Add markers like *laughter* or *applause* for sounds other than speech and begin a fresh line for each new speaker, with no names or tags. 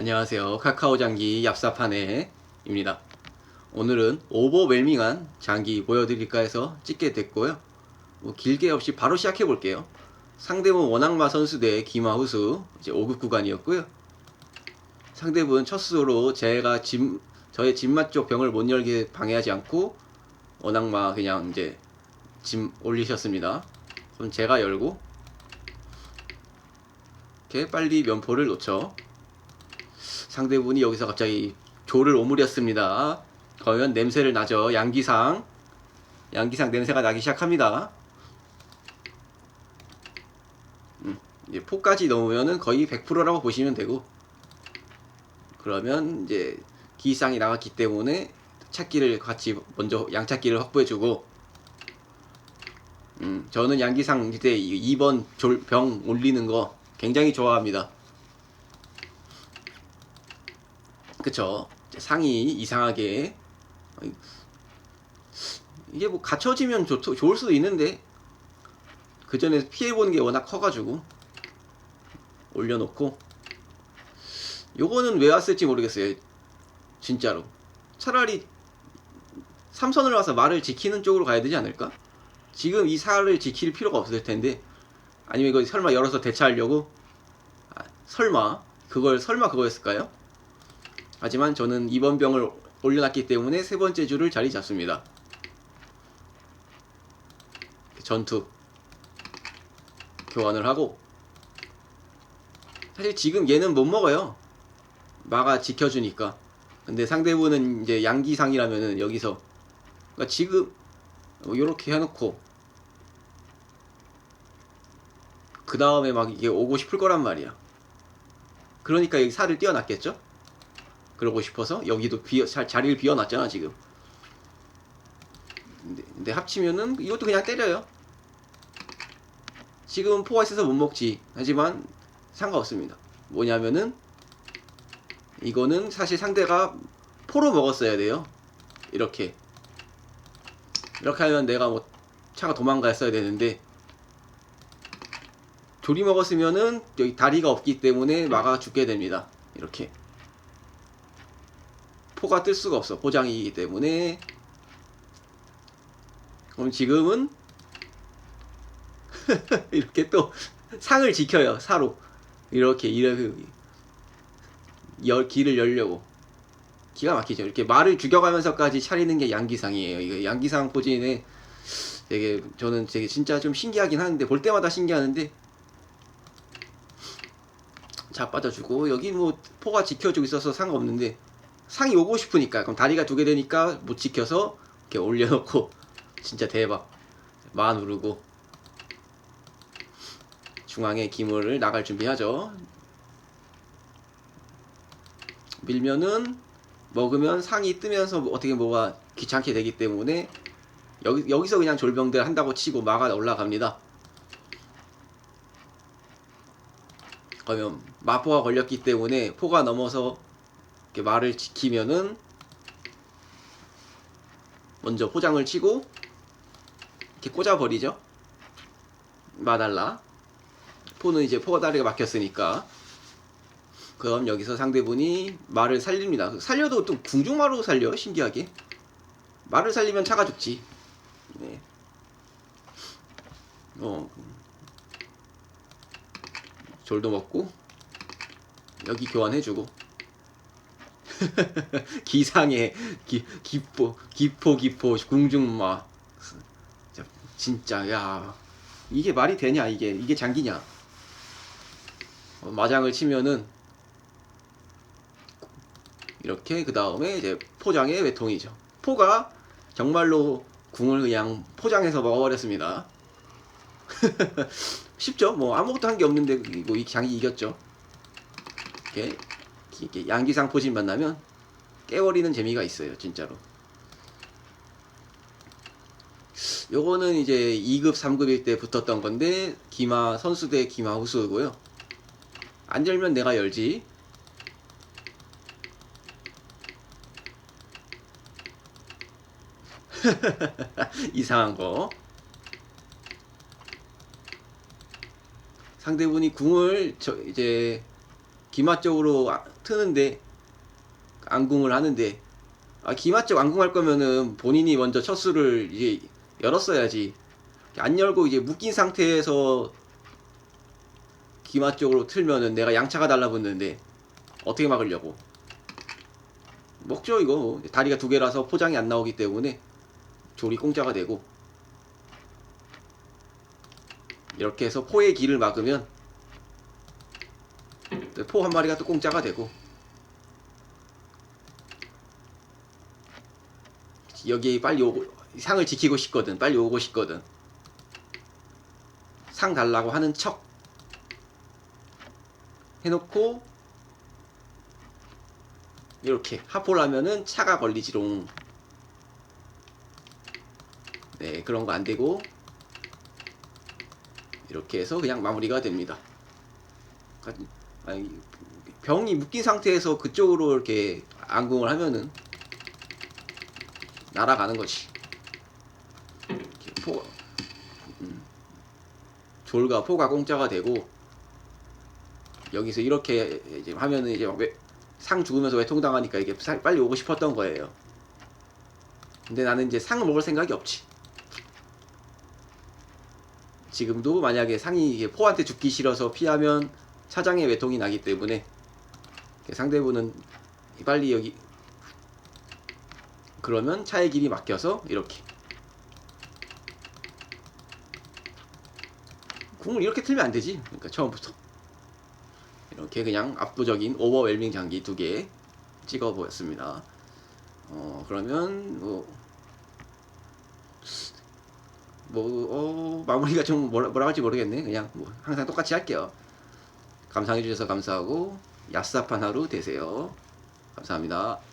안녕하세요. 카카오 장기 얍사파네입니다. 오늘은 오버웰밍한 장기 보여드릴까 해서 찍게 됐고요. 뭐 길게 없이 바로 시작해 볼게요. 상대분 원악마 선수 대 김하우수 이제 5급 구간이었고요. 상대분 첫 수로 제가 집 저의 집맛 쪽 병을 못 열게 방해하지 않고 원악마 그냥 이제 짐 올리셨습니다. 그럼 제가 열고 이렇게 빨리 면포를 놓쳐 상대분이 여기서 갑자기 조를 오므렸습니다. 그러면 냄새를 나죠. 양기상. 양기상 냄새가 나기 시작합니다. 음, 이제 포까지 넣으면은 거의 100%라고 보시면 되고. 그러면 이제 기상이 나갔기 때문에 찾기를 같이 먼저 양찾기를 확보해주고. 음, 저는 양기상 이때 2번 졸 병 올리는 거 굉장히 좋아합니다. 그쵸. 상이 이상하게 이게 뭐 갖춰지면 좋, 좋을 수도 있는데 그 전에 피해 보는 게 워낙 커가지고 올려놓고 요거는 왜 왔을지 모르겠어요. 진짜로 차라리 삼선을 와서 말을 지키는 쪽으로 가야 되지 않을까? 지금 이 살을 지킬 필요가 없을 텐데 아니면 이거 설마 열어서 대차하려고? 아, 설마 그걸 설마 그거였을까요? 하지만 저는 이번 병을 올려놨기 때문에 세 번째 줄을 자리 잡습니다. 전투 교환을 하고 사실 지금 얘는 못 먹어요. 마가 지켜주니까. 근데 상대분은 이제 양기상이라면은 여기서 그러니까 지금 이렇게 해놓고 그 다음에 막 이게 오고 싶을 거란 말이야. 그러니까 여기 살을 띄워놨겠죠? 그러고 싶어서 여기도 비어, 자- 자리를 비워놨잖아 지금. 근데, 근데 합치면은 이것도 그냥 때려요. 지금 포가 있어서 못 먹지. 하지만 상관없습니다. 뭐냐면은 이거는 사실 상대가 포로 먹었어야 돼요. 이렇게. 이렇게 하면 내가 뭐 차가 도망갔어야 되는데 조리 먹었으면은 여기 다리가 없기 때문에 막아 죽게 됩니다. 이렇게. 포가 뜰 수가 없어. 포장이기 때문에. 그럼 지금은 *laughs* 이렇게 또 상을 지켜요. 사로. 이렇게 이렇게 열 길을 열려고. 기가 막히죠. 이렇게 말을 죽여가면서까지 차리는 게 양기상이에요. 이거 양기상 포진에 되게 저는 되게 진짜 좀 신기하긴 하는데 볼 때마다 신기하는데 자 빠져주고 여기 뭐 포가 지켜주고 있어서 상관없는데 상이 오고 싶으니까. 그럼 다리가 두 개 되니까 못 지켜서 이렇게 올려놓고 *laughs* 진짜 대박. 마 누르고 중앙에 기물을 나갈 준비하죠. 밀면은 먹으면 상이 뜨면서 어떻게 뭐가 귀찮게 되기 때문에 여기, 여기서 그냥 졸병들 한다고 치고 마가 올라갑니다. 그러면 마포가 걸렸기 때문에 포가 넘어서 말을 지키면은 먼저 포장을 치고 이렇게 꽂아버리죠. 마달라. 포는 이제 포가 다리가 막혔으니까. 그럼 여기서 상대분이 말을 살립니다. 살려도 또 궁중마로 살려 신기하게. 말을 살리면 차가 죽지. 네. 어. 졸도 먹고 여기 교환해주고 *laughs* 기상의 기, 기포 기포 기포 궁중마. 진짜, 야. 이게 말이 되냐 이게? 이게 장기냐? 어, 마장을 치면은 이렇게 그 다음에 이제 포장의 외통이죠. 포가 정말로 궁을 그냥 포장해서 먹어버렸습니다. *laughs* 쉽죠? 뭐 아무것도 한 게 없는데 뭐 이 장이 이겼죠? 이렇게 이렇게 양기상 포진 만나면 깨버리는 재미가 있어요, 진짜로. 요거는 이제 2급, 3급일 때 붙었던 건데 기마 선수 대 기마 후수고요. 안 열면 내가 열지. *laughs* 이상한 거. 상대분이 궁을 저 이제 기마적으로 아- 트는데 안궁을 하는데 아, 기마적 안궁할 거면은 본인이 먼저 첫 수를 이제 열었어야지. 안 열고 이제 묶인 상태에서 기마 쪽으로 틀면은 내가 양차가 달라붙는데 어떻게 막으려고? 먹죠 이거 다리가 두 개라서 포장이 안 나오기 때문에 조리 공짜가 되고. 이렇게 해서 포의 길을 막으면 포 한 마리가 또 공짜가 되고. 여기 빨리 오고 상을 지키고 싶거든. 빨리 오고 싶거든. 상 달라고 하는 척 해놓고 이렇게 하포를 하면은 차가 걸리지롱. 네 그런 거 안 되고 이렇게 해서 그냥 마무리가 됩니다 아니, 병이 묶인 상태에서 그쪽으로 이렇게 안궁을 하면은 날아가는 거지 이렇게 포 음, 졸과 포가 공짜가 되고 여기서 이렇게 이제 하면은 이제 왜, 상 죽으면서 외통당하니까 이게 사- 빨리 오고 싶었던 거예요. 근데 나는 이제 상을 먹을 생각이 없지. 지금도 만약에 상이 포한테 죽기 싫어서 피하면 차장의 외통이 나기 때문에 상대분은 빨리 여기 그러면 차의 길이 막혀서 이렇게 궁을 이렇게 틀면 안 되지. 그러니까 처음부터. 이렇게 그냥 압도적인 오버웰밍 장기 두 개 찍어 보였습니다. 어, 그러면 뭐, 뭐, 어, 마무리가 좀 뭐라, 뭐라 할지 모르겠네. 그냥 뭐 항상 똑같이 할게요. 감상해 주셔서 감사하고 야스한 하루 되세요. 감사합니다.